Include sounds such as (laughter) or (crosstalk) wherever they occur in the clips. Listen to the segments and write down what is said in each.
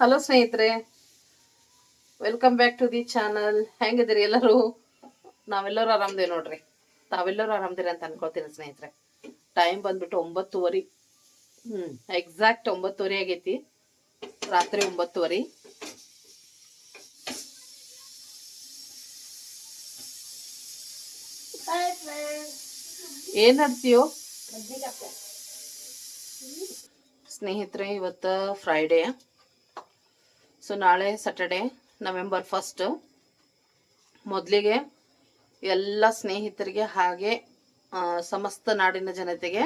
Hello ಸ್ನೇಹಿತರೆ welcome back to the channel ಹೆಂಗಿದ್ದೀರಿ ಎಲ್ಲರೂ? ನಾವೆಲ್ಲರೂ ಆರಾಮದೇವಿ ನೋಡ್ರಿ. ತಾವೆಲ್ಲರೂ ಆರಾಮದಿರಿ ಅಂತ ಅನ್ಕೊಳ್ತೀನಿ ಸ್ನೇಹಿತರೆ. ಟೈಮ್ ಬಂದ್ಬಿಟ್ಟು ಒಂಬತ್ತುವರೆ. ಹ್ಮ್. ಎಕ್ಸಾಕ್ಟ್ ಒಂಬತ್ತುವರೆ ಆಗೈತಿ. ರಾತ್ರಿ ಒಂಬತ್ತುವರೆ. ಏನ್ ನಡ್ತೀಯೋ? ಸ್ನೇಹಿತರೆ ಇವತ್ತು ಫ್ರೈಡೇ ಸೊ ನಾಳೆ ಸ್ಯಾಟರ್ಡೆ ನವೆಂಬರ್ ಫಸ್ಟ್ ಮೊದಲಿಗೆ ಎಲ್ಲ ಸ್ನೇಹಿತರಿಗೆ ಹಾಗೆ ಸಮಸ್ತ ನಾಡಿನ ಜನತೆಗೆ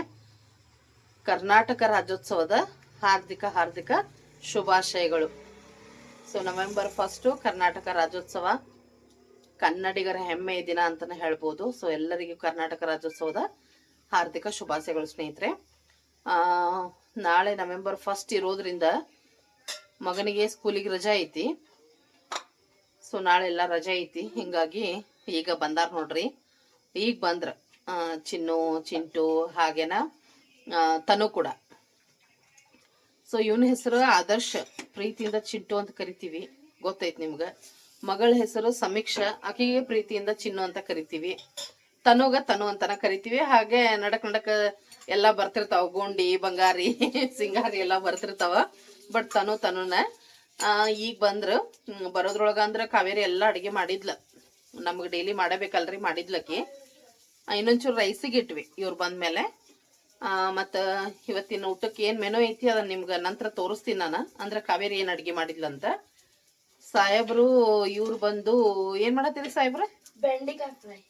ಕರ್ನಾಟಕ ರಾಜ್ಯೋತ್ಸವದ ಹಾರ್ದಿಕ ಹಾರ್ದಿಕ ಶುಭಾಶಯಗಳು. So November first Karnataka Rajyotsava. ಕನ್ನಡಿಗರ ಹೆಮ್ಮೆಯ ದಿನ ಅಂತಲೇ ಹೇಳ್ಬೋದು. ಸೊ ಎಲ್ಲರಿಗೂ ಕರ್ನಾಟಕ ರಾಜ್ಯೋತ್ಸವದ ಹಾರ್ದಿಕ ಶುಭಾಶಯಗಳು ಸ್ನೇಹಿತರೆ. ನಾಳೆ ನವೆಂಬರ್ ಫಸ್ಟ್ ಇರೋದ್ರಿಂದ ಮಗನಿಗೆ ಸ್ಕೂಲಿಗೆ ರಜಾ ಐತಿ. ಸೊ ನಾಳೆ ಎಲ್ಲ ರಜಾ ಐತಿ. ಹಿಂಗಾಗಿ ಈಗ ಬಂದಾರ ನೋಡ್ರಿ. ಈಗ ಬಂದ್ರ ಚಿನ್ನು, ಚಿಂಟು ಹಾಗೇನ ತನು ಕೂಡ. ಸೊ ಇವನ ಹೆಸರು ಆದರ್ಶ, ಪ್ರೀತಿಯಿಂದ ಚಿಂಟು ಅಂತ ಕರಿತೀವಿ. ಗೊತ್ತೈತಿ ನಿಮ್ಗೆ? ಮಗಳ ಹೆಸರು ಸಮೀಕ್ಷಾ, ಆಕೆಗೆ ಪ್ರೀತಿಯಿಂದ ಚಿನ್ನು ಅಂತ ಕರಿತೀವಿ. ತನುಗ ತನು ಅಂತಾನ ಕರಿತೀವಿ. ಹಾಗೆ ನಡಕ್ ನಡಕ ಎಲ್ಲಾ ಬರ್ತಿರ್ತಾವ, ಗೋಂಡಿ, ಬಂಗಾರಿ, (laughs) ಸಿಂಗಾರಿ ಎಲ್ಲಾ ಬರ್ತಿರ್ತಾವ. ಬಟ್ ತನು ತನುನ ಈಗ ಬಂದ್ರ. ಬರೋದ್ರೊಳಗ ಅಂದ್ರ ಕಾವೇರಿ ಎಲ್ಲಾ ಅಡಿಗೆ ಮಾಡಿದ್ಲ. ನಮ್ಗೆ ಡೈಲಿ ಮಾಡಬೇಕಲ್ರಿ ಮಾಡಿದ್ಲಕಿ. ಇನ್ನೊಂಚೂರು ರೈಸಿಗೆ ಇಟ್ವಿ ಇವ್ರು ಬಂದ್ಮೇಲೆ. ಮತ್ತ ಇವತ್ತಿನ ಊಟಕ್ಕೆ ಏನ್ ಮೆನು ಐತಿ ಅದನ್ನ ನಿಮ್ಗ ನಂತರ ತೋರಿಸ್ತೀನಿ ನಾನು. ಅಂದ್ರೆ ಕಾವೇರಿ ಏನು ಅಡಿಗೆ ಮಾಡಿದ್ಲಂತ ಸಾಹೇಬ್ರು ಇವ್ರು ಬಂದು ಏನ್ ಮಾಡತ್ತೀರಿ ಸಾಹೇಬ್ರ? ಬೆಂಡೆಕಾಯಿ ಫ್ರೈ.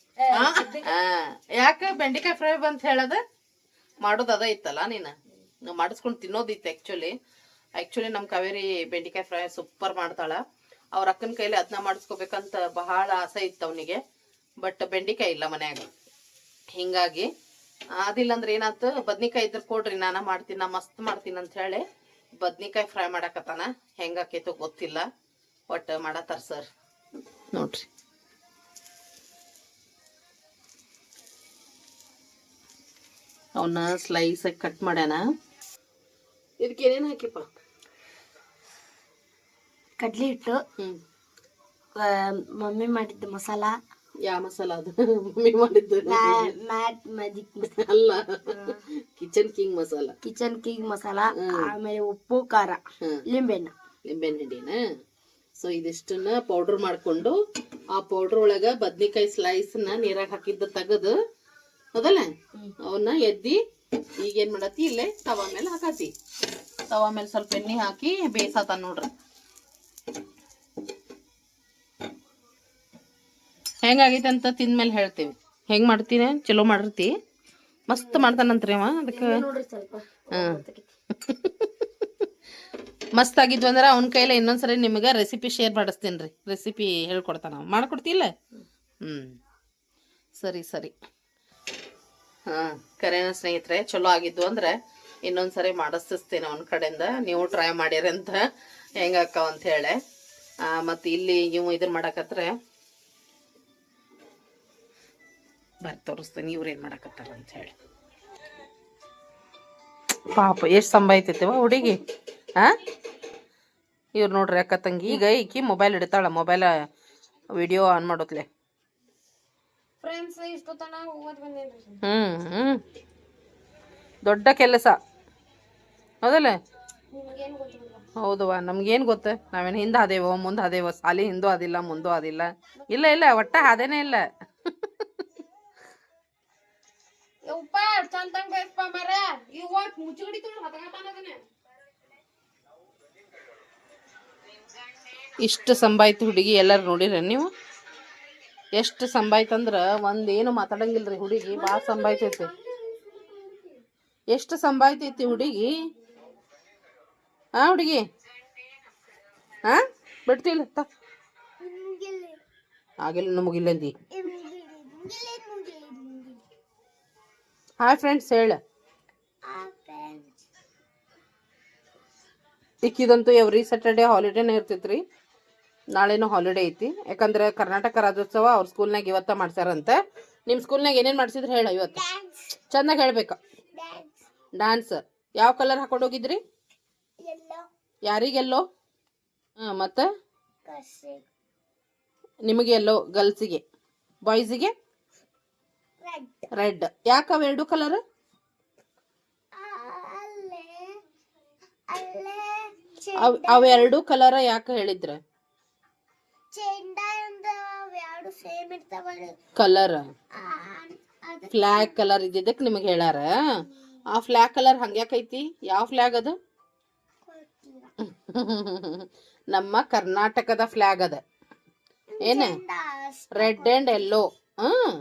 ಯಾಕ ಬೆಂಡೆಕಾಯಿ ಫ್ರೈ ಬಂತ ಹೇಳದ? ಮಾಡೋದು ಅದ ಇತ್ತಲ್ಲ ನೀನು? ಮಾಡಿಸ್ಕೊಂಡು ತಿನ್ನೋದಿತ್ತು ಆಕ್ಚುಲಿ ಆಕ್ಚುಲಿ ನಮ್ ಕಾವೇರಿ ಬೆಂಡೆಕಾಯಿ ಫ್ರೈ ಸೂಪರ್ ಮಾಡ್ತಾಳ. ಅವ್ರ ಅಕ್ಕನ ಕೈಲಿ ಅದನ್ನ ಮಾಡಿಸ್ಕೋಬೇಕಂತ ಬಹಳ ಆಸೆ ಇತ್ತು ಅವನಿಗೆ. ಬಟ್ ಬೆಂಡೆಕಾಯಿ ಇಲ್ಲ ಮನ್ಯಾಗ. ಹಿಂಗಾಗಿ ಅದಿಲ್ಲ ಅಂದ್ರೆ ಏನಾಯ್ತು ಬದ್ನಿಕಾಯಿ ಇದ್ರ ಕೊಡ್ರಿ ನಾನು ಮಾಡ್ತೀನಿ ನಾ ಮಸ್ತ್ ಮಾಡ್ತೀನಿ ಅಂತ ಹೇಳಿ ಬದ್ನಿಕಾಯಿ ಫ್ರೈ ಮಾಡಾಕತ್ತಾನ. ಹೆಂಗಾಕೈತೋ ಗೊತ್ತಿಲ್ಲ. ಒಟ್ಟು ಮಾಡತ್ತಾರ ಸರ್ ನೋಡ್ರಿ. ಅವನ್ನ ಸ್ಲೈಸ್ ಆಗಿ ಕಟ್ ಮಾಡ್ಯಾನ. ಇದಕ್ಕೆ ಏನೇನು ಹಾಕಿಪ್ಪ? ಕಡ್ಲಿ ಹಿಟ್ಟು. ಹ್ಮ್. ಮಮ್ಮಿ ಮಾಡಿದ್ದ ಮಸಾಲ. ಯಾವ ಮಸಾಲ ಅದು? ಮಮ್ಮಿ ಮಾಡಿದ್ದು (laughs) ಮ್ಯಾಟ್ ಮ್ಯಾಜಿಕ್ ಅಲ್ಲ. Kitchen King masala. Kitchen King masala ಆಮೇಲೆ ಉಪ್ಪು ಖಾರ ಹ್ಮ್. ಲಿಂಬೆಹಣ್ಣು. ಲಿಂಬೆನ್ ಹಿಂಡಿನ? ಸೊ ಇದಿಷ್ಟನ್ನ ಪೌಡರ್ ಮಾಡ್ಕೊಂಡು ಆ ಪೌಡರ್ ಒಳಗ ಬದ್ನಿಕಾಯಿ ಸ್ಲೈಸ್ನ ನೀರಾಗ ಹಾಕಿದ್ದ ಹೋದಲ್ಲ? ಹೌದಲ್ಲ ಅವನ್ನ ಎದ್ದಿ ಈಗ ಏನ್ ಮಾಡತಿ ಇಲ್ಲೇ ತವಾ ಮೇಲೆ ಹಾಕತಿ ತವಾ ಮೇಲೆ ಸ್ವಲ್ಪ ಎಣ್ಣೆ ಹಾಕಿ ಬೇಯಿಸತ ನೋಡ್ರಿ. ಹೆಂಗಾಗೈತೆ ಅಂತ ತಿಂದ್ಮೇಲೆ ಹೇಳ್ತೀವಿ. ಹೆಂಗ್ ಮಾಡ್ತೀನಿ ಚಲೋ ಮಾಡಿರ್ತಿ. ಮಸ್ತ್ ಮಾಡ್ತಾನಂತ್ರಿ ಅವ. ಅದಕ್ಕೆ ಹಾಂ. (laughs) ಮಸ್ತ್ ಆಗಿದ್ವು ಅಂದ್ರೆ ಅವನ ಕೈಲೇ ಇನ್ನೊಂದ್ಸರಿ ನಿಮಗೆ ರೆಸಿಪಿ ಶೇರ್ ಮಾಡಿಸ್ತೀನಿ ರೀ ರೆಸಿಪಿ ಹೇಳ್ಕೊಡ್ತಾನ. ಮಾಡ್ಕೊಡ್ತಿಲ್ಲ? ಹ್ಞೂ ಸರಿ ಸರಿ. ಹಾಂ ಕರೆನ ಸ್ನೇಹಿತರೆ ಚಲೋ ಆಗಿದ್ವು ಅಂದ್ರೆ ಇನ್ನೊಂದ್ಸರಿ ಮಾಡಿಸ್ತೀನಿ ಅವನ ಕಡೆಯಿಂದ. ನೀವು ಟ್ರೈ ಮಾಡಿರಿ ಅಂತ ಹೆಂಗಾಕವ ಅಂತ ಹೇಳಿ. ಮತ್ತು ಇಲ್ಲಿ ನೀವು ಇದನ್ನ ಮಾಡಕತ್ರೆ ಬರ್ರಿ ತೋರಿಸ್ತೀನಿ ಇವ್ರು ಏನು ಮಾಡಕತ್ತಾರ ಅಂತ ಹೇಳಿ. ಪಾಪ ಎಷ್ಟು ಸಂಭಾಯ್ತೈತಿವ ಹುಡುಗಿ? ಆ? ಇವ್ರು ನೋಡ್ರಿ ಅಕ್ಕ ತಂಗಿ ಈಗ ಈಕಿ ಮೊಬೈಲ್ ಇಡ್ತಾಳ ಮೊಬೈಲ್ ವಿಡಿಯೋ ಆನ್ ಮಾಡೋತ್ಲೆ. ಫ್ರೆಂಡ್ಸ್ ಹ್ಞೂ ಹ್ಮ್ ಹ್ಮ್. ದೊಡ್ಡ ಕೆಲಸ. ಹೌದಲ್ಲ? ಹೌದವ್ವ ನಮ್ಗೇನು ಗೊತ್ತ? ನಾವೇನು ಹಿಂದೆ ಅದೇವೋ ಮುಂದೆ ಅದೇವೋ ಸಾಲಿ ಹಿಂದೂ ಅದಿಲ್ಲ ಮುಂದೂ ಅದಿಲ್ಲ ಇಲ್ಲ ಇಲ್ಲ ಒಟ್ಟ ಅದೇನೇ ಇಲ್ಲ. ಯಪ್ಪ ಚಂದಂಗ್ ಬೇಸ್ಪ ಮರ ಇವ್ ಒಟ್ ಮುಚ್ಚುಗಡಿ ತೊಗೊಂಡು ಇಷ್ಟು ಸಂಬಾಯ್ತು ಹುಡುಗಿ ಎಲ್ಲರೂ ನೋಡಿರ ನೀವು? ಎಷ್ಟು ಸಂಭಾಯ್ತಂದ್ರ ಒಂದೇನು ಮಾತಾಡಂಗಿಲ್ರಿ ಹುಡುಗಿ ಭಾಳ ಸಂಬಾಯ್ತೈತಿ ಎಷ್ಟು ಸಂಬಾಯ್ತೈತಿ ಹುಡುಗಿ? ಹಾ ಹುಡುಗಿ? ಹಾ ಬಿಡ್ತಿಲ್ಲ ತ. ಆಗಿಲ್ಲ ನಮಗಿಲ್ಲಂದಿ ಹಾಯ್ ಫ್ರೆಂಡ್ಸ್ ಹೇಳ. ಇಕ್ಕಿದಂತೂ ಎವ್ರಿ ಸ್ಯಾಟರ್ಡೆ ಹಾಲಿಡೇನೇ ಇರ್ತೈತ್ರಿ. ನಾಳೆನೂ ಹಾಲಿಡೇ ಐತಿ. ಯಾಕಂದ್ರೆ ಕರ್ನಾಟಕ ರಾಜ್ಯೋತ್ಸವ ಅವ್ರ ಸ್ಕೂಲ್ನಾಗ ಇವತ್ತ ಮಾಡ್ಸಾರಂತೆ ನಿಮ್ಮ ಸ್ಕೂಲ್ನಾಗ ಏನೇನು ಮಾಡ್ಸಿದ್ರು ಹೇಳ ಇವತ್ತು. ಚೆನ್ನಾಗಿ ಹೇಳ್ಬೇಕು. ಡ್ಯಾನ್ಸ್ ಯಾವ ಕಲರ್ ಹಾಕೊಂಡು ಹೋಗಿದ್ರಿ? ಯಾರಿಗೆಲ್ಲೋ ಹಾಂ ಮತ್ತೆ? ನಿಮಗೆ ಎಲ್ಲೋ ಗರ್ಲ್ಸಿಗೆ ಬಾಯ್ಸಿಗೆ ರೆಡ್ ಯಾಕೆ ಎರಡು ಕಲರ್ ಅವ್ ಅವೆರಡು ಕಲರ್ ಯಾಕೆ ಹೇಳಿದ್ರ? ಕಲರ್ ಫ್ಲಾಗ್ ಕಲರ್ ಇದ್ದಿದ್ದಕ್ಕೆ ನಿಮಗೆ ಹೇಳಾರ ಆ ಫ್ಲಾಗ್ ಕಲರ್ ಹಂಗ್ಯಾಕೈತಿ ಯಾವ ಫ್ಲಾಗ್ ಅದು? (laughs) ನಮ್ಮ ಕರ್ನಾಟಕದ ಫ್ಲಾಗ್ ಅದ. ಏನ? ರೆಡ್ ಅಂಡ್ ಎಲ್ಲೋ ಹ್ಮ್.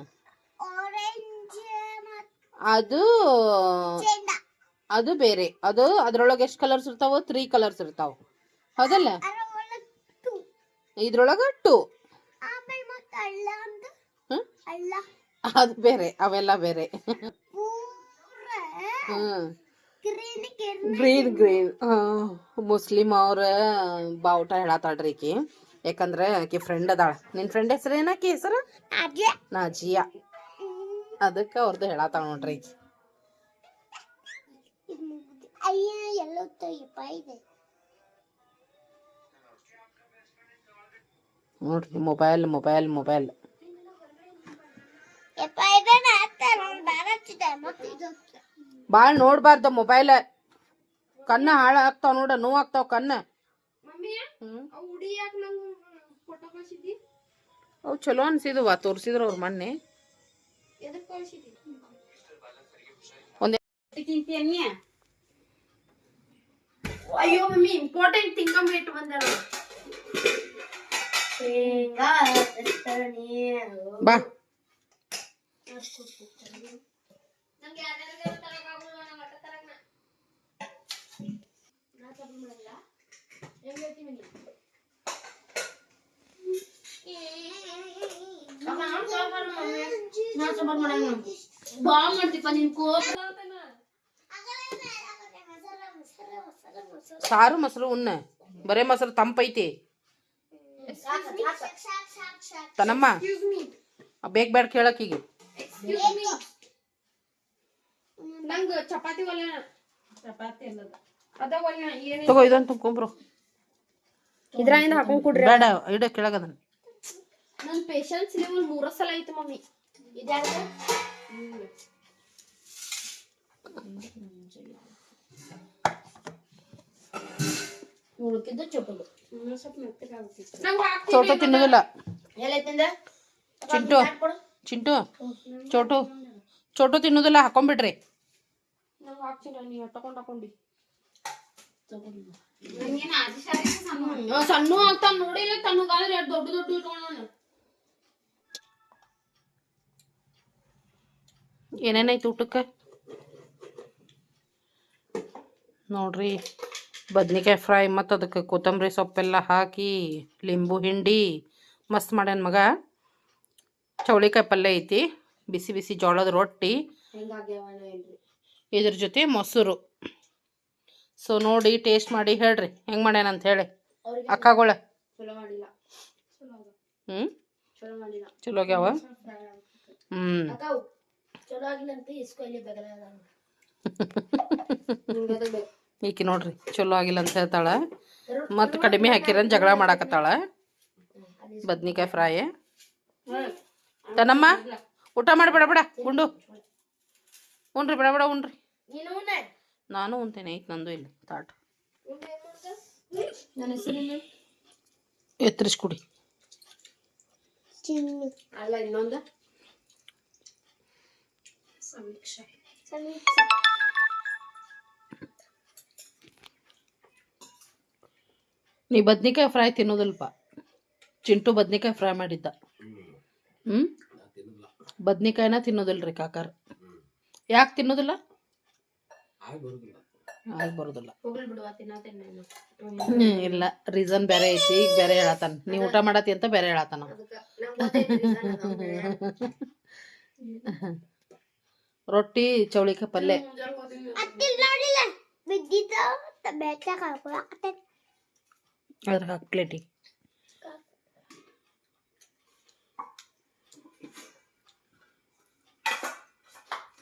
ಅದು ಅದು ಬೇರೆ. ಅದು ಅದ್ರೊಳಗೆ ಎಷ್ಟು ಕಲರ್ಸ್ ಇರ್ತಾವ ತ್ರೀ ಕಲರ್ಸ್ ಇರ್ತಾವ. ಹೌದಲ್ಲ? ಇದ್ರೊಳಗ ಟು ಅದು? ಬೇರೆ. ಅವೆಲ್ಲ ಬೇರೆ. ಗ್ರೀನ್ ಗಿರ್ನ್ ಮುಸ್ಲಿಂ ಅವ್ರ ಬಾವುಟ ಹೇಳತ್ತಾಳ್ರಿ ಈಕಿ. ಯಾಕಂದ್ರೆ ಆಕಿ ಫ್ರೆಂಡ್ ಅದಾಳ. ನಿನ್ ಫ್ರೆಂಡ್ ಹೆಸರು ಏನಾಕಿ ಹೆಸರು? ನಾಜಿಯಾ. ಅದಕ್ಕೆ ಅವ್ರದ್ದು ಹೇಳತ್ತಾವ ನೋಡ್ರಿ. ಈಕಿ ಅಯ್ಯ ಎಲ್ಲೋ ತಯ್ಯಪ್ಪ ಇದೆ. ನೋಡ್ರಿ ಮೊಬೈಲ್ ಮೊಬೈಲ್ ಮೊಬೈಲ್. ಭಾಳ ನೋಡ್ಬಾರ್ದು ಮೊಬೈಲ್. ಕಣ್ಣ ಹಾಳ ಆಗ್ತಾವ ನೋಡ ನೋವು ಆಗ್ತಾವ ಕಣ್ಣ. ಅವು ಚಲೋ ಅನ್ಸಿದ್ವ ತೋರ್ಸಿದ್ರು ಅವ್ರ ಮೊನ್ನೆ. ಒಂದೇ ತಿಂತೀಯ ಅಯ್ಯೋ ಮಮ್ಮಿ ಇಂಪಾರ್ಟೆಂಟ್ ತಿಂಕ ಇಟ್ಟು ಬಂದಾರ ಶೇಂಗಾ ಚಟ್ನಿ ಬಾ. ನಂಗೆ ಯಾರ್ಯಾರಿಗೆ ತರಕಾಗುಲ್ಲ ನಂಗೆ ಅಟ್ಟ ತರಕ ನಾ ಸಬ್ ಮಾಡಲ್ಲ ಹೆಂಗ್ ಹೇಳ್ತೀನಿ ನಾ ಸಬರ್ ಮಾಡಂಗ ಬಾ ಮಾಡ್ತೀಪ ನಿನ್ ಕೋಪ ಸಾರು ಮೊಸರು ಉಣ್ಣ. ಬರೇ ಮೊಸರು ತಂಪೈತಿ. ತನಮ್ಮ ಬೇಗ ಬೇಡ ಕೇಳಕ್ಕೀಗ ನಂಗ ಚಪಾತಿ ಒಲೆ ಚಪಾತಿ ಅದ ಒಲೆ ಏನು ತಗೋ ಇದೊಂದು ತುಂಬ್ಕೊಂಬ್ರು. ಇದ್ರಾಗಿಂದ ಹಾಕೊಂಡ್ ಕೊಡ್ರಿ. ಬೇಡ ಇಡ ಕೆಳಗದನ್ ನನ್ ಪೇಷನ್ಸ್ ಲೆವೆಲ್ ಮೂರ ಸಲ ಐತಿ ಮಮ್ಮಿ. ಇದ್ಯಾಕ ಉಳ್ಕಿದ್ದು ನಂಗೆ ಚೋಟು ತಿನ್ನೋದಿಲ್ಲ. ಎಲ್ಲೈತಿಂದ ಚಿಂಟು. ಚಿಂಟು. ಚೋಟು. ಚೋಟು ತಿನ್ನೋದಿಲ್ಲ ಹಾಕೊಂಡ್ಬಿಡ್ರಿ. ಸಣ್ಣ ಆಗ್ತಾನ. ನೋಡಿಲ್ಲ ತಣ್ಣಗಾದ್ರೆ ಎರಡು ದೊಡ್ಡ ದೊಡ್ಡ ಇಟ್ಕೊಂಡ ಏನೇನೈತಿ ಊಟಕ್ಕೆ? ನೋಡ್ರಿ. ಬದ್ನಿಕಾಯಿ ಫ್ರೈ ಮತ್ತು ಅದಕ್ಕೆ ಕೊತ್ತಂಬರಿ ಸೊಪ್ಪೆಲ್ಲ ಹಾಕಿ ಲಿಂಬು ಹಿಂಡಿ ಮಸ್ತ್ ಮಾಡ್ಯಾನ ಮಗ. ಚೌಳಿಕಾಯಿ ಪಲ್ಯ ಐತಿ ಬಿಸಿ ಬಿಸಿ ಜೋಳದ ರೊಟ್ಟಿ. ಇದ್ರ ಜೊತೆ ಮೊಸರು. ಸೊ ನೋಡಿ ಟೇಸ್ಟ್ ಮಾಡಿ ಹೇಳ್ರಿ ಹೆಂಗೆ ಮಾಡ್ಯಾನಂತ ಹೇಳಿ. ಅವ್ರಿಗೆ ಅಕ್ಕಗಳ ಹ್ಞೂ ಚಲೋ ಆಗ್ಯಾವ? ಹ್ಞೂ (laughs) ಈಕಿ ನೋಡ್ರಿ ಚಲೋ ಆಗಿಲ್ಲ ಅಂತ ಹೇಳ್ತಾಳ. ಮತ್ತು ಕಡಿಮೆ ಹಾಕಿರನ್ ಜಗಳ ಮಾಡಾಕತ್ತಾಳ. ಬದ್ನಿಕಾಯಿ ಫ್ರೈ. ತನ್ನಮ್ಮ ಊಟ ಮಾಡಿ ಬೇಡ ಬೇಡ ಉಂಡು. ಉಣ್ರಿ ಬಿಡ ಬೇಡ ಉಣ್ರಿ ನೀನು ನಾನು ಉಣ್ತೇನೆ ಐತೆ ನಂದು ಇಲ್ಲಿ ತಾಟ್. ಎತ್ತರಿಸ್ಕೊಡಿ. ಹೆಸರು ಎತ್ತರಿಸಿ ಕುಡಿ ಅಲ್ಲ ಇನ್ನೊಂದು? ಸಮೀಕ್ಷೆ. ನೀ ಬದ್ನಿಕಾಯಿ ಫ್ರೈ ತಿನ್ನೋದಿಲ್ಪ? ಚಿಂಟು ಬದ್ನಿಕಾಯಿ ಫ್ರೈ ಮಾಡಿದ್ದ. ಹ್ಞೂ ಬದ್ನಿಕಾಯಿನ ರೀ ಕಾಕಾರ. ಯಾಕೆ ತಿನ್ನೋದಿಲ್ಲ? ಆಗಿ ಬರೋದಿಲ್ಲ. ಇಲ್ಲ. ರೀಸನ್ ಬೇರೆ ಐತಿ ಈಗ ಬೇರೆ ಹೇಳತ್ತಾನ ನೀ ಊಟ ಮಾಡತಿ ಅಂತ ಬೇರೆ ಹೇಳತ್ತಾನ. ರೊಟ್ಟಿ ಚೌಳಿಕಾಯಿ ಪಲ್ಯ ಅದ್ರ ಹಾಕಿ ಪ್ಲೇಟಿಗೆ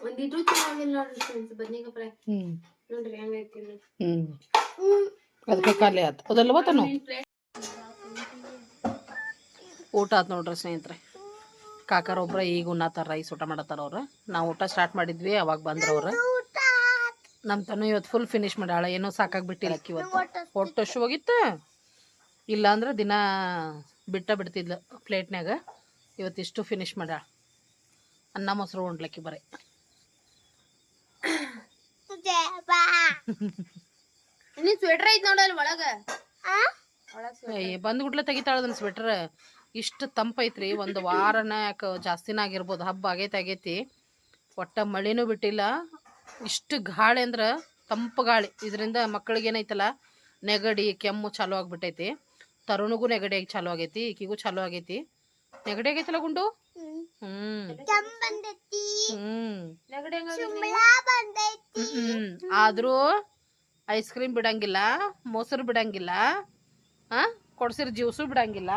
ಒಂದಿಟ್ಟು ಚೆನ್ನಾಗಿಲ್ಲ ನೋಡ್ರಿ ಫ್ರೆಂಡ್ಸ್ ಬದ್ನಿಕಾಯಿ ಫ್ರೈ ನೋಡ್ರಿ ಹೆಂಗೈತಿ ಹ್ಮ್. ಅದಕ್ಕೆ ಖಾಲಿ ಆಯ್ತು ಊಟ ಆತ್ ನೋಡ್ರಿ ಸ್ನೇಹಿತರೆ. ಕಾಕಾರ ಒಬ್ರ ಈಗ ಉನ್ನತ ರೈಸ್ ಊಟ ಮಾಡತ್ತಾರ ಅವ್ರು. ನಾವು ಊಟ ಸ್ಟಾರ್ಟ್ ಮಾಡಿದ್ವಿ ಅವಾಗ ಬಂದ್ರ ಅವ್ರು. ಊಟ ನಮ್ಮ ತನು ಇವತ್ತು ಫುಲ್ ಫಿನಿಶ್ ಮಾಡ್ಯಾಳ. ಏನೋ ಸಾಕಾಗ್ಬಿಟ್ಟಿಲ್ಲ ಇವತ್ತು. ಒಟ್ಟು ಹಶು ಹೋಗಿತ್ತು ಇಲ್ಲ ಅಂದ್ರೆ ದಿನ ಬಿಟ್ಟ ಬಿಡ್ತಿದ್ಲು ಪ್ಲೇಟ್ನಾಗ ಇವತ್ತಿಷ್ಟು ಫಿನಿಶ್ ಮಾಡ್ಯಾಳ ಅನ್ನ ಮೊಸರು ಉಂಡ್ಲಕ್ಕಿ ಬರೀ. (laughs) ನೀ ಸ್ವೆಟರ್ ಐತ್ ನೋಡಲ್ ಒಳಗ. ತೆಗಿತಾಳ ಅದನ್ನ ಸ್ವೆಟರ್ ಇಷ್ಟು ತಂಪೈತ್ರಿ ಒಂದು ವಾರನ ಯಾಕೆ ಜಾಸ್ತಿನ ಆಗಿರ್ಬೋದು ಹಬ್ಬ ಆಗೈತೆ ಆಗೈತಿ. ಒಟ್ಟ ಮಳಿನೂ ಬಿಟ್ಟಿಲ್ಲ. ಇಷ್ಟು ಗಾಳಿ ಅಂದ್ರೆ ತಂಪು ಗಾಳಿ. ಇದರಿಂದ ಮಕ್ಕಳಿಗೆ ಏನೈತಲ್ಲ ನೆಗಡಿ ಕೆಮ್ಮು ಚಾಲು ಆಗ್ಬಿಟ್ಟೈತಿ. ತರುಣಿಗೂ ನೆಗಡಿ ಆಗಿ ಚಾಲು ಆಗೈತಿ ಈಕಿಗೂ ಚಾಲು ಆಗೈತಿ. ನೆಗಡಿ ಆಗೈತಲ್ಲ ಗುಂಡು? ಹ್ಮ್. ಹ್ಮ್ ಕೆಂಪ್ ಬಂದೈತಿ. ಹ್ಮ್. ನೆಗಡಿ ಹೆಂಗಾಗೈತಿ? ಬಂದೈತಿ. ಹ್ಮ್. ಆದ್ರೂ ಐಸ್ ಕ್ರೀಮ್ ಬಿಡಂಗಿಲ್ಲ ಮೊಸರು ಬಿಡಂಗಿಲ್ಲ ಆ? ಕೊಡ್ಸಿರ್ ಜ್ಯೂಸು ಬಿಡಂಗಿಲ್ಲ.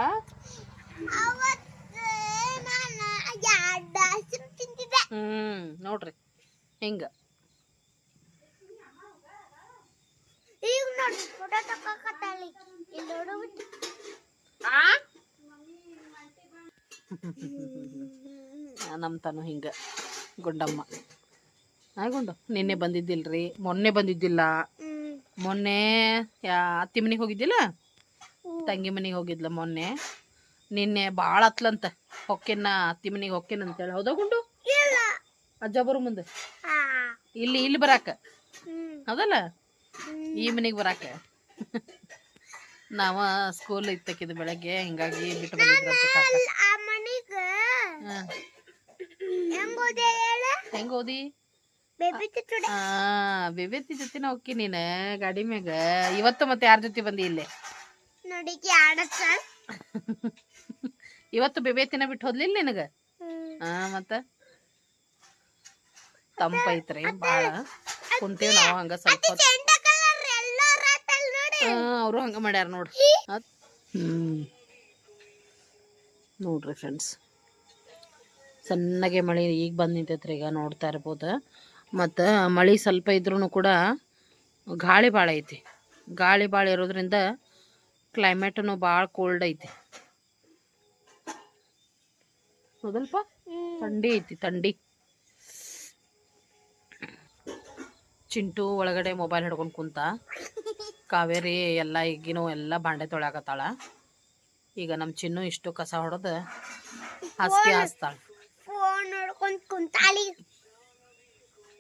ಹ್ಮ್. ನೋಡ್ರಿ ಹಿಂಗ. ಈಗ ನೋಡಿ ಫೋಟೋ ತಕ್ಕಾಕತ್ತಾಳಿ ಇಲ್ಲಿ ನೋಡು ಆ? ನಮ್ಮ ತನು ಹಿಂಗ. ಗುಂಡಮ್ಮ. ಆ ಗುಂಡು ನಿನ್ನೆ ಬಂದಿದ್ದಿಲ್ರಿ? ಮೊನ್ನೆ ಬಂದಿದ್ದಿಲ್ಲ? ಮೊನ್ನೆ ಯಾ ಅತ್ತಿ ಮನೆಗೆ ಹೋಗಿದ್ದಿಲ್ಲ? ತಂಗಿ ಮನೆಗೆ ಹೋಗಿದ್ಲ ಮೊನ್ನೆ. ನಿನ್ನೆ ಭಾಳ ಹತ್ಲಂತ. ಹೊಕ್ಕಿನ ಅತ್ತಿ ಮನೆಗೆ ಅಂತ ಅಂತೇಳಿ. ಹೌದಾ ಗುಂಡು? ಬರು ಮುಂದೆ? ಇಲ್ಲಿ ಇಲ್ಲಿ ಬರಾಕ? ಹೌದಲ್ಲ? ಈ ಮನೆಗೆ ಬರಾಕ? ನಾವ ಸ್ಕೂಲ್ ಇತ್ತಕ್ಕಿದ್ ಬೆಳಗ್ಗೆ ಹಿಂಗಾಗಿ ಬಿಟ್ಟು ಬಂದಿದ್ರ ಹೆಂಗ ಹಾ. ಓದೆ ಆ ಬೇಬೇತಿ ಜೊತೆನ ಹೋಗಿ ನೀನ ಗಾಡಿ ಮ್ಯಾಗ. ಇವತ್ತು ಮತ್ತೆ ಯಾರ ಜೊತೆ ಬಂದಿ ಇಲ್ಲೇ? ಇವತ್ತು ಬೇಬೇತಿನ ಬಿಟ್ಟು ಹೋದ್ಲಿಲ್ಲ ನಿನಗ? ಆ ಮತ್ತ? ತಂಪೈತ್ರಿ ಬಾಳ ಕುಂತೇವ್ ನಾವು ಹಂಗ ಸ್ವಲ್ಪ ಹೊತ್ತು. ಚೆಂಡ ಕಲರ್ ಎಲ್ಲೋ ರಾತಲ್ ನೋಡಿ ಆ ಅವರು ಹಂಗ ಮಾಡ್ಯಾರ ನೋಡ್ರಿ ಹ್ಮ್. ನೋಡ್ರಿ ಫ್ರೆಂಡ್ಸ್ ಸಣ್ಣಗೆ ಮಳೆ ಈಗ ಬಂದು ನಿಂತೈತ್ರಿ ಈಗ ನೋಡ್ತಾ ಇರ್ಬೋದು. ಮತ್ತು ಮಳೆ ಸ್ವಲ್ಪ ಇದ್ರೂ ಕೂಡ ಗಾಳಿ ಭಾಳ ಐತಿ. ಗಾಳಿ ಭಾಳ ಇರೋದ್ರಿಂದ ಕ್ಲೈಮೇಟನು ಭಾಳ ಕೋಲ್ಡ್ ಐತಿ. ಸ್ವಲ್ಪ ಥಂಡಿ ಐತಿ ಥಂಡಿ. ಚಿಂಟು ಒಳಗಡೆ ಮೊಬೈಲ್ ಹಿಡ್ಕೊಂಡು ಕುಂತ. ಕಾವೇರಿ ಎಲ್ಲ ಈಗಿನೂ ಎಲ್ಲ ಬಾಂಡೆ ತೊಳ್ಯಾಕತ್ತಾಳ. ಈಗ ನಮ್ಮ ಚಿನ್ನು ಇಷ್ಟು ಕಸ ಹೊಡೆದು ಹಾಸಿಗೆ ಹಾಸ್ತಾಳ. ಫೋನ್ ನೋಡ್ಕೊಂಡ್ ಕುಂತಾಳಿ.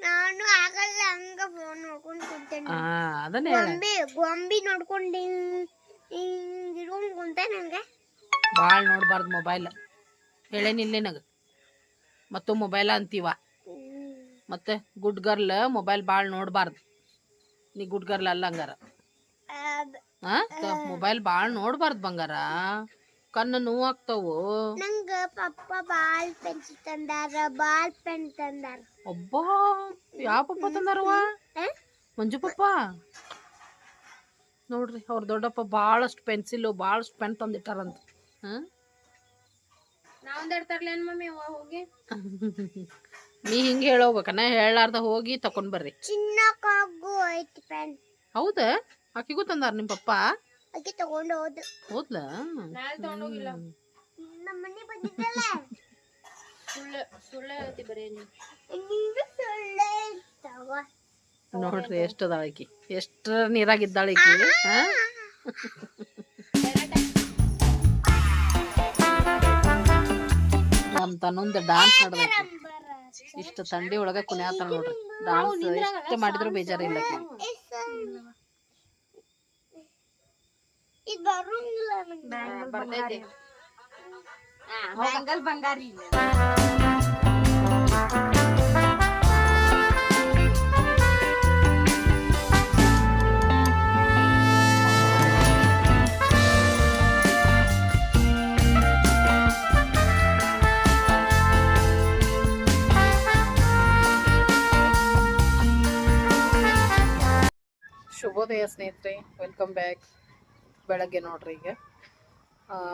ನಾನು ಆಗಲ್ಲ ಹಂಗ ಫೋನ್ ನೋಡ್ಕೊಂಡ್ ಕುಂತೇನೆ. ಆ ಅದನ್ನೇ ಹೇಳ. ಗೊಂಬಿ ಗೊಂಬಿ ನೋಡ್ಕೊಂಡು ಹಿಂಗ್ ಹಿಂಗ್ ಇಟ್ಕೊಂಡ್ ಕುಂತ ನಂಗೆ ಭಾಳ ನೋಡ್ಬಾರ್ದು ಮೊಬೈಲ್. ಹೇಳೇನಿಲ್ಲ ನಗ ಮತ್ತು ಮೊಬೈಲ ಅಂತೀವ. ಮತ್ತೆ ಗುಡ್ ಗರ್ಲ್ ಮೊಬೈಲ್ ಭಾಳ ನೋಡ್ಬಾರ್ದು. ನೀ ಗುಡ್ ಗರ್ಲ್ ಅಲ್ಲ ಹಂಗಾರ. ಮೊಬೈಲ್ ಭಾಳ ನೋಡ್ಬಾರ್ದು ಬಂಗಾರ. ಕಣ್ಣು ನೋವಾಗ್ತಾವು. ನಂಗ ಪಪ್ಪ ಬಾಲ್ ಪೆನ್ಸಿಲ್ ತಂದಾರ ಬಾಲ್ ಪೆನ್ ತಂದಾರ. ಒಬ್ಬ ಯಾವ ಪಪ್ಪ ತಂದಾರವ? ಮಂಜು ಪಪ್ಪ? ನೋಡ್ರಿ ಅವ್ರ ದೊಡ್ಡಪ್ಪ ಭಾಳಷ್ಟು ಪೆನ್ಸಿಲು ಭಾಳಷ್ಟು ಪೆನ್ ತಂದಿಟ್ಟಾರಂತ. ಹಾಂ ನಾ ಹೋಗಿ. (laughs) ನೀ ಹಿಂಗೆ ಹೇಳೋಗ್ಬೇಕನ ಹೇಳಾರ್ದ ಹೋಗಿ ತಕೊಂಡ್ ಬರ್ರಿ. ಪೆನ್. ಹೌದಾ? ಆಕಿಗೂ ತಂದಾರ ನಿಮ್ಮ ಪಪ್ಪ? ಅಕ್ಕಿ ತಗೊಂಡು ಹೋದ. ಹೋದ್ಲ? ನಾಳೆ ತಗೊಂಡೋಗಿಲ್ಲ ನಮ್ಮ ಮನೆ ಬಂದಿದ್ದಲ್ಲ ಸುಳ್ಳು ಸುಳ್ಳು ಹೇಳ್ತಿ ಬರೀ ನೀ ನೀನು ಸುಳ್ಳೆ ತಗೋ ನೋಡ್ರಿ ಎಷ್ಟು ಅದಾಳ ಆಕಿ ಎಷ್ಟು ನೀರಾಗಿದ್ದಾಳ ಆಕಿ ಹಾ? ನಮ್ ತನ್ನೊಂದು ಡಾನ್ಸ್ ನಡೆದೈತಿ. ಇಷ್ಟು ತಂಡಿ ಒಳಗ ಕುನ್ಯಾತಾರ ನೋಡ್ರಿ. ಡಾನ್ಸ್ ಎಷ್ಟು ಮಾಡಿದ್ರು ಬೇಜಾರಿಲ್ಲ. ಇದು ಬರೋಂಗಿಲ್ಲ ನಂಗೆ ಬರ್ತೈತಿ ಬ್ಯಾಂಗಲ್ ಬಂಗಾರಿ ಶುಭೋದಯ ಸ್ನೇಹಿತರೆ ವೆಲ್ಕಮ್ ಬ್ಯಾಕ್ ಬೆಳಗ್ಗೆ ನೋಡ್ರಿ ಈಗ.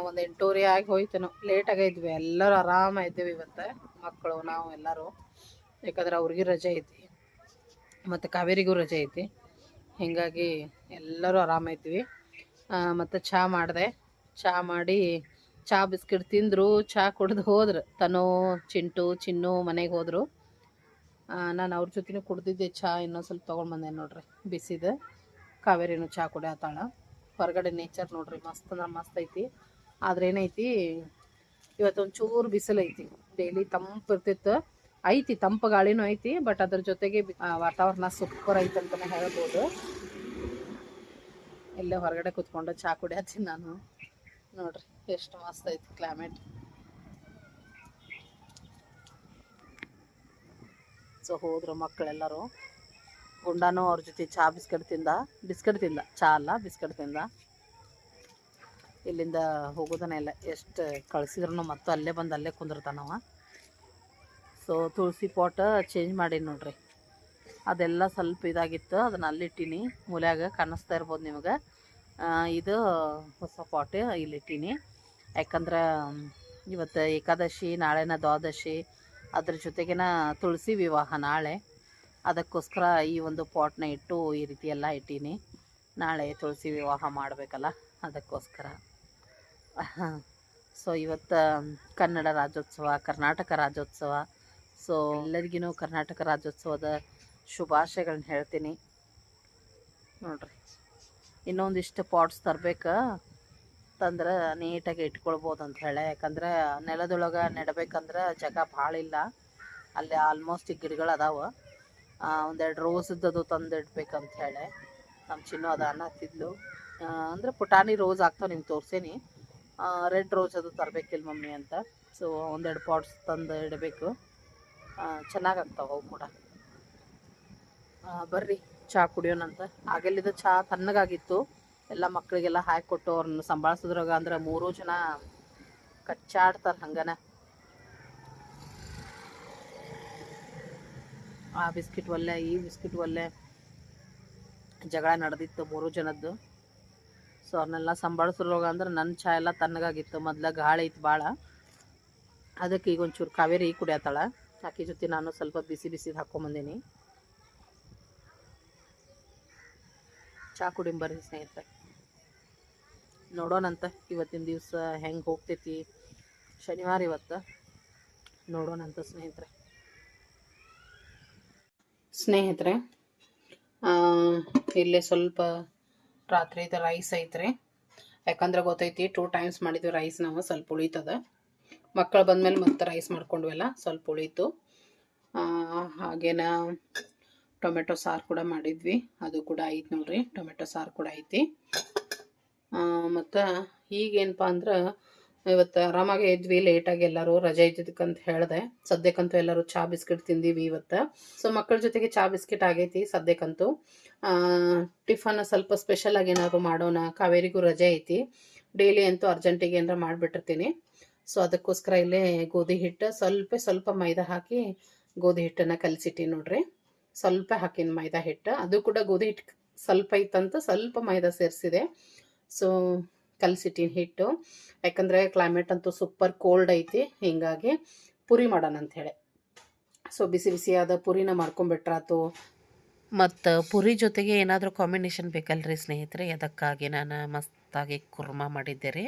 ಒಂದು ಎಂಟೂವರೆ ಆಗಿ ಹೋಯ್ತೇನೋ. ಲೇಟ್ ಇದ್ವಿ. ಎಲ್ಲರೂ ಆರಾಮ ಇದ್ದೀವಿ ಇವತ್ತು, ಮಕ್ಕಳು, ನಾವು ಎಲ್ಲರೂ. ಯಾಕಂದ್ರೆ ಅವ್ರಿಗೆ ರಜೆ ಐತಿ. ಮತ್ತು ಕಾವೇರಿಗೂ ರಜೆ ಐತಿ. ಹೀಗಾಗಿ ಎಲ್ಲರೂ ಆರಾಮ ಇದ್ವಿ ಮತ್ತು ಚಹಾ ಮಾಡಿದೆ. ಚಹಾ ಮಾಡಿ ಚಹಾ ಬಿಸ್ಕಿಟ್ ತಿಂದರು. ಚಹಾ ಕುಡ್ದು ಹೋದ್ರು. ತನು, ಚಿಂಟು, ಚಿನ್ನು ಮನೆಗೆ ಹೋದರು. ನಾನು ಅವ್ರ ಜೊತೆನೂ ಕುಡ್ದಿದ್ದೆ ಚಹಾ ಇನ್ನೊಂದು ಸ್ವಲ್ಪ ತೊಗೊಂಡು ಬಂದೆ ನೋಡ್ರಿ. ಬಿಸಿದ. ಕಾವೇರಿನೂ ಚಹಾ ಕುಡಿಯತ್ತಾಳ ಹೊರಗಡೆ ನೇಚರ್ ನೋಡ್ರಿ, ಮಸ್ತ್ ಅಂದ್ರೆ ಮಸ್ತ್ ಐತಿ. ಆದ್ರೆ ಏನೈತಿ, ಇವತ್ತೊಂದು ಚೂರು ಬಿಸಿಲು ಐತಿ. ಡೈಲಿ ತಂಪು ಇರ್ತಿತ್ತು. ಐತಿ, ತಂಪು ಗಾಳಿನೂ ಐತಿ ಬಟ್ ಅದ್ರ ಜೊತೆಗೆ ವಾತಾವರಣ ಸೂಪರ್ ಐತಿ ಅಂತಾನೆ ಹೇಳ್ಬೋದು. ಇಲ್ಲೇ ಹೊರಗಡೆ ಕುತ್ಕೊಂಡು ಚಾ ಕುಡಿಯತ್ತೀನಿ ನಾನು. ನೋಡ್ರಿ, ಎಷ್ಟು ಮಸ್ತ್ ಐತಿ ಕ್ಲೈಮೇಟ್ ಸೊ ಹೋದ್ರು ಮಕ್ಕಳೆಲ್ಲರೂ ಗುಂಡಾನು ಅವ್ರ ಜೊತೆ ಚಾ ಬಿಸ್ಕೆಟ್ ತಿಂದ. ಬಿಸ್ಕೆಟ್ ತಿಂದ. ಚಹಾ ಅಲ್ಲ, ಬಿಸ್ಕೆಟ್ ತಿಂದ. ಇಲ್ಲಿಂದ ಹೋಗೋದನ್ನ ಇಲ್ಲ ಎಷ್ಟು ಕಳ್ಸಿದ್ರು ಮತ್ತು ಅಲ್ಲೇ ಬಂದು ಅಲ್ಲೇ ಕುಂದಿರ್ತಾನವ ಸೊ ತುಳಸಿ ಪಾಟ ಚೇಂಜ್ ಮಾಡೀನಿ ನೋಡ್ರಿ. ಅದೆಲ್ಲ ಸ್ವಲ್ಪ ಇದಾಗಿತ್ತು. ಅದನ್ನ ಅಲ್ಲಿಟ್ಟೀನಿ ಮೂಲ್ಯಾಗ ಕಾಣಿಸ್ತಾ ಇರ್ಬೋದು ನಿಮಗೆ. ಇದು ಹೊಸ ಪಾಟ್ ಇಲ್ಲಿಟ್ಟೀನಿ ಯಾಕಂದ್ರೆ, ಇವತ್ತು ಏಕಾದಶಿ, ನಾಳೆನ ದ್ವಾದಶಿ, ಅದ್ರ ಜೊತೆಗಿನ ತುಳಸಿ ವಿವಾಹ ನಾಳೆ. ಅದಕ್ಕೋಸ್ಕರ ಈ ಒಂದು ಪಾಟ್ನ ಇಟ್ಟು ಈ ರೀತಿ ಎಲ್ಲ ಇಟ್ಟೀನಿ. ನಾಳೆ ತುಳಸಿ ವಿವಾಹ ಮಾಡಬೇಕಲ್ಲ, ಅದಕ್ಕೋಸ್ಕರ. (laughs) ಸೊ ಇವತ್ತು ಕನ್ನಡ ರಾಜ್ಯೋತ್ಸವ, ಕರ್ನಾಟಕ ರಾಜ್ಯೋತ್ಸವ. ಸೊ ಎಲ್ಲರಿಗೂ ಕರ್ನಾಟಕ ರಾಜ್ಯೋತ್ಸವದ ಶುಭಾಶಯಗಳನ್ನ ಹೇಳ್ತೀನಿ. ನೋಡ್ರಿ, ಇನ್ನೊಂದಿಷ್ಟು ಪಾಟ್ಸ್ ತರಬೇಕು, ತಂದ್ರೆ ನೀಟಾಗಿ ಇಟ್ಕೊಳ್ಬೋದು ಅಂತ ಹೇಳಿ. ಯಾಕಂದ್ರೆ ನೆಲದೊಳಗೆ ನೆಡಬೇಕಂದ್ರೆ ಜಾಗ ಭಾಳ ಇಲ್ಲ. ಅಲ್ಲಿ ಆಲ್ಮೋಸ್ಟ್ ಗಿಡಗಳು ಅದಾವ. ಒಂದೆರಡು ರೋಸ್ ತಂದಿಡ್ಬೇಕಂತ ಹೇಳಿ. ನಮ್ಮ ಚಿನ್ನು ಅದ ಅನ್ನತ್ತಿದ್ಲು ಅಂದರೆ ಪುಟಾಣಿ ರೋಸ್ ಆಗ್ತಾವೆ, ನಿಮ್ಗೆ ತೋರ್ಸೇನಿ. ರೆಡ್ ರೋಸ್ ಅದು ತರಬೇಕಿಲ್ಲ ಮಮ್ಮಿ ಅಂತ. ಸೊ ಒಂದೆರಡು ಪಾಟ್ಸ್ ತಂದು ಇಡಬೇಕು. ಚೆನ್ನಾಗಿ ಆಗ್ತಾವೆ ಅವು ಕೂಡ. ಬರ್ರಿ ಚಹಾ ಕುಡಿಯೋಣಂತ. ಆಗೆಲ್ಲಿದ್ದ ಚಹಾ ತಣ್ಣಗಾಗಿತ್ತು. ಎಲ್ಲ ಮಕ್ಕಳಿಗೆಲ್ಲ ಹಾಕಿಕೊಟ್ಟು ಅವ್ರನ್ನ ಸಂಭಾಳಿಸಿದ್ರಾಗ ಅಂದ್ರೆ ಮೂರೂ ಜನ ಕಚ್ಚಾಡ್ತಾರೆ ಹಂಗನ. ಆ ಬಿಸ್ಕಿಟ್ ಒಲ್ಲೆ, ಈ ಬಿಸ್ಕಿಟ್ ಒಲ್ಲೆ ಜಗಳ ನಡೆದಿತ್ತು ಮೂರು ಜನದ್ದು. ಸೊ ಅವ್ರನ್ನೆಲ್ಲ ಸಂಭಾಳಿಸಿರೋಗ ಅಂದ್ರೆ ನನ್ನ ಚಾ ಎಲ್ಲ ತಣ್ಣಗಾಗಿತ್ತು. ಮೊದ್ಲು ಗಾಳಿ ಇತ್ತು ಭಾಳ ಅದಕ್ಕೆ ಈಗ ಒಂಚೂರು ಕಾವೇರಿ ಕುಡಿಯತ್ತಾಳ ಆಕೆ ಜೊತೆ ನಾನು ಸ್ವಲ್ಪ ಬಿಸಿ ಬಿಸಿದು ಚಾ ಚಹಾ ಕುಡಿಂಬರ್ರಿ ಸ್ನೇಹಿತರೆ. ನೋಡೋಣಂತ. ಇವತ್ತಿನ ದಿವಸ ಹೆಂಗೆ ಹೋಗ್ತೈತಿ. ಶನಿವಾರ ಇವತ್ತು. ನೋಡೋಣಂತ ಸ್ನೇಹಿತರೆ. ಸ್ನೇಹಿತರೆ ಇಲ್ಲಿ ಸ್ವಲ್ಪ ರಾತ್ರಿದ ರೈಸ್ ಐತ್ರಿ. ಯಾಕಂದ್ರೆ ಗೊತ್ತೈತಿ ಟೂ ಟೈಮ್ಸ್ ಮಾಡಿದ್ವಿ ರೈಸ್ ನಾವು, ಸ್ವಲ್ಪ ಉಳಿತದ. ಮಕ್ಕಳು ಬಂದಮೇಲೆ ಮತ್ತೆ ರೈಸ್ ಮಾಡ್ಕೊಂಡ್ವಲ್ಲ, ಸ್ವಲ್ಪ ಉಳಿತು. ಹಾಗೇನ ಟೊಮೆಟೊ ಸಾರು ಕೂಡ ಮಾಡಿದ್ವಿ, ಅದು ಕೂಡ ಐತಿ ನೋಡ್ರಿ, ಟೊಮೆಟೊ ಸಾರು ಕೂಡ ಐತಿ. ಮತ್ತು ಈಗೇನಪ್ಪ ಅಂದ್ರೆ ಇವತ್ತು ಆರಾಮಾಗಿ ಇದ್ವಿ, ಲೇಟಾಗಿ ಎಲ್ಲರೂ ರಜೆ ಇದ್ದಿದ್ದಕ್ಕಂತ ಹೇಳಿದೆ. ಸದ್ಯಕ್ಕಂತೂ ಎಲ್ಲರೂ ಚಹಾ ಬಿಸ್ಕಿಟ್ ತಿಂದೀವಿ ಇವತ್ತು. ಸೊ ಮಕ್ಕಳ ಜೊತೆಗೆ ಚಾ ಬಿಸ್ಕಿಟ್ ಆಗೈತಿ ಸದ್ಯಕ್ಕಂತೂ. ಟಿಫನ್ ಸ್ವಲ್ಪ ಸ್ಪೆಷಲ್ ಆಗಿ ಏನಾದ್ರು ಮಾಡೋಣ, ಕಾವೇರಿಗೂ ರಜೆ ಐತಿ. ಡೈಲಿ ಅಂತೂ ಅರ್ಜೆಂಟಿಗೆ ಏನಾರ ಮಾಡಿಬಿಟ್ಟಿರ್ತೀನಿ. ಸೊ ಅದಕ್ಕೋಸ್ಕರ ಇಲ್ಲೇ ಗೋಧಿ ಹಿಟ್ಟು, ಸ್ವಲ್ಪ ಸ್ವಲ್ಪ ಮೈದಾ ಹಾಕಿ ಗೋಧಿ ಹಿಟ್ಟನ್ನು ಕಲಸಿಟ್ಟಿ ನೋಡ್ರಿ. ಸ್ವಲ್ಪ ಹಾಕಿನ ಮೈದಾ ಹಿಟ್ಟು. ಅದು ಕೂಡ ಗೋಧಿ ಹಿಟ್ಟು ಸ್ವಲ್ಪ ಇತ್ತಂತ ಸ್ವಲ್ಪ ಮೈದಾ ಸೇರಿಸಿದೆ. ಸೊ ಕಲಸಿಟ್ಟಿನ ಹಿಟ್ಟು. ಯಾಕಂದರೆ ಕ್ಲೈಮೇಟ್ ಅಂತೂ ಸೂಪರ್ ಕೋಲ್ಡ್ ಐತಿ, ಹೀಗಾಗಿ ಪುರಿ ಮಾಡೋಣ ಅಂಥೇಳಿ ಸೊ ಬಿಸಿ ಬಿಸಿಯಾದ ಪುರಿನ ಮಾಡ್ಕೊಂಬಿಟ್ರಾತು ಮತ್ತು ಪುರಿ ಜೊತೆಗೆ ಏನಾದರೂ ಕಾಂಬಿನೇಷನ್ ಬೇಕಲ್ರಿ ಸ್ನೇಹಿತರೆ? ಅದಕ್ಕಾಗಿ ನಾನು ಮಸ್ತಾಗಿ ಕುರ್ಮಾ ಮಾಡಿದ್ದೆ ರೀ.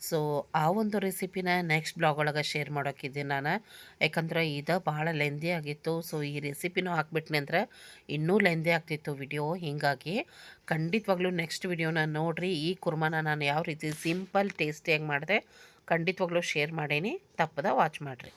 ಸೊ, ಆ ಒಂದು ರೆಸಿಪಿನ ನೆಕ್ಸ್ಟ್ ಬ್ಲಾಗ್ ಒಳಗೆ ಶೇರ್ ಮಾಡೋಕ್ಕಿದ್ದೆ ನಾನು. ಯಾಕಂದ್ರೆ ಇದು ಭಾಳ ಲೆಂದಿ ಆಗಿತ್ತು. ಸೊ, ಈ ರೆಸಿಪಿನೂ ಹಾಕ್ಬಿಟ್ನಿ ಅಂದ್ರೆ ಇನ್ನೂ ಲೆಂದಿ ಆಗ್ತಿತ್ತು ವಿಡಿಯೋ. ಹೀಗಾಗಿ ಖಂಡಿತವಾಗ್ಲೂ ನೆಕ್ಸ್ಟ್ ವಿಡಿಯೋನ ನೋಡಿರಿ. ಈ ಕುರ್ಮಾನ ನಾನು ಯಾವ ರೀತಿ ಸಿಂಪಲ್ ಟೇಸ್ಟಿಯಾಗಿ ಮಾಡಿದೆ ಖಂಡಿತವಾಗ್ಲೂ ಶೇರ್ ಮಾಡೀನಿ. ತಪ್ಪದ ವಾಚ್ ಮಾಡಿರಿ.